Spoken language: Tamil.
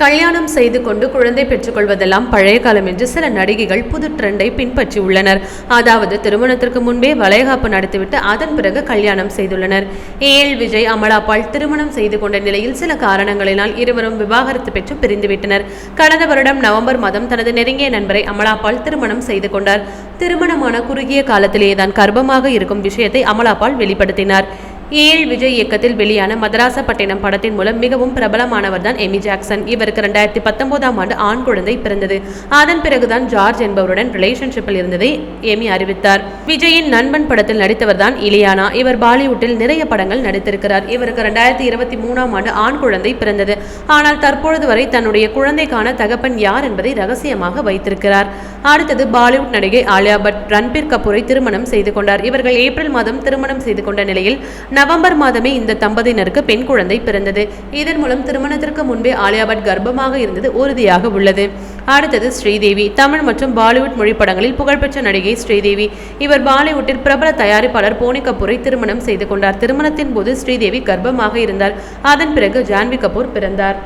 கல்யாணம் செய்து கொண்டு குழந்தை பெற்றுக்கொள்வதெல்லாம் பழைய காலம் என்று சில நடிகைகள் புது ட்ரெண்டை பின்பற்றி உள்ளனர் அதாவது திருமணத்திற்கு முன்பே வளைகாப்பு நடத்திவிட்டு அதன் பிறகு கல்யாணம் செய்துள்ளனர். ஏஎல் விஜய் அமலாபால் திருமணம் செய்து கொண்ட நிலையில் சில காரணங்களினால் இருவரும் விவாகரத்து பெற்று பிரிந்துவிட்டனர். கடந்த வருடம் நவம்பர் மாதம் தனது நெருங்கிய நண்பரை அமலாபால் திருமணம் செய்து கொண்டார். திருமணமான குறுகிய காலத்திலேயே தான் கர்ப்பமாக இருக்கும் விஷயத்தை அமலாபால் வெளிப்படுத்தினார். ஏஎல் விஜய் இயக்கத்தில் வெளியான மதராசப்பட்டினம் படத்தின் மூலம் மிகவும் பிரபலமானவர் தான் எமி ஜாக்சன் இவருக்கு ரெண்டாயிரத்தி பத்தொன்பதாம் ஆண்டு ஆண் குழந்தை பிறந்தது. அதன் பிறகுதான் ஜார்ஜ் என்பவருடன் ரிலேஷன்ஷிப்பில் இருந்ததை எமி அறிவித்தார். விஜயின் நண்பன் படத்தில் நடித்தவர் தான் இலியானா. இவர் பாலிவுட்டில் நிறைய படங்கள் நடித்திருக்கிறார். இவருக்கு ரெண்டாயிரத்தி இருபத்தி மூணாம் ஆண்டு ஆண் குழந்தை பிறந்தது. ஆனால் தற்பொழுது வரை தன்னுடைய குழந்தைக்கான தகப்பன் யார் என்பதை ரகசியமாக வைத்திருக்கிறார். அடுத்தது பாலிவுட் நடிகை ஆலியா பட் ரன்பீர் கபூரை திருமணம் செய்து கொண்டார். இவர்கள் ஏப்ரல் மாதம் திருமணம் செய்து கொண்ட நிலையில் நவம்பர் மாதமே இந்த தம்பதியினருக்கு பெண் குழந்தை பிறந்தது. இதன் மூலம் திருமணத்திற்கு முன்பே ஆலியா பட் கர்ப்பமாக இருந்தது உறுதியாக உள்ளது. அடுத்தது ஸ்ரீதேவி. தமிழ் மற்றும் பாலிவுட் மொழி படங்களில் புகழ்பெற்ற நடிகை ஸ்ரீதேவி. இவர் பாலிவுட்டில் பிரபல தயாரிப்பாளர் போனி கபூரை திருமணம் செய்து கொண்டார். திருமணத்தின் போது ஸ்ரீதேவி கர்ப்பமாக இருந்தார். அதன் பிறகு ஜான்வி கபூர் பிறந்தார்.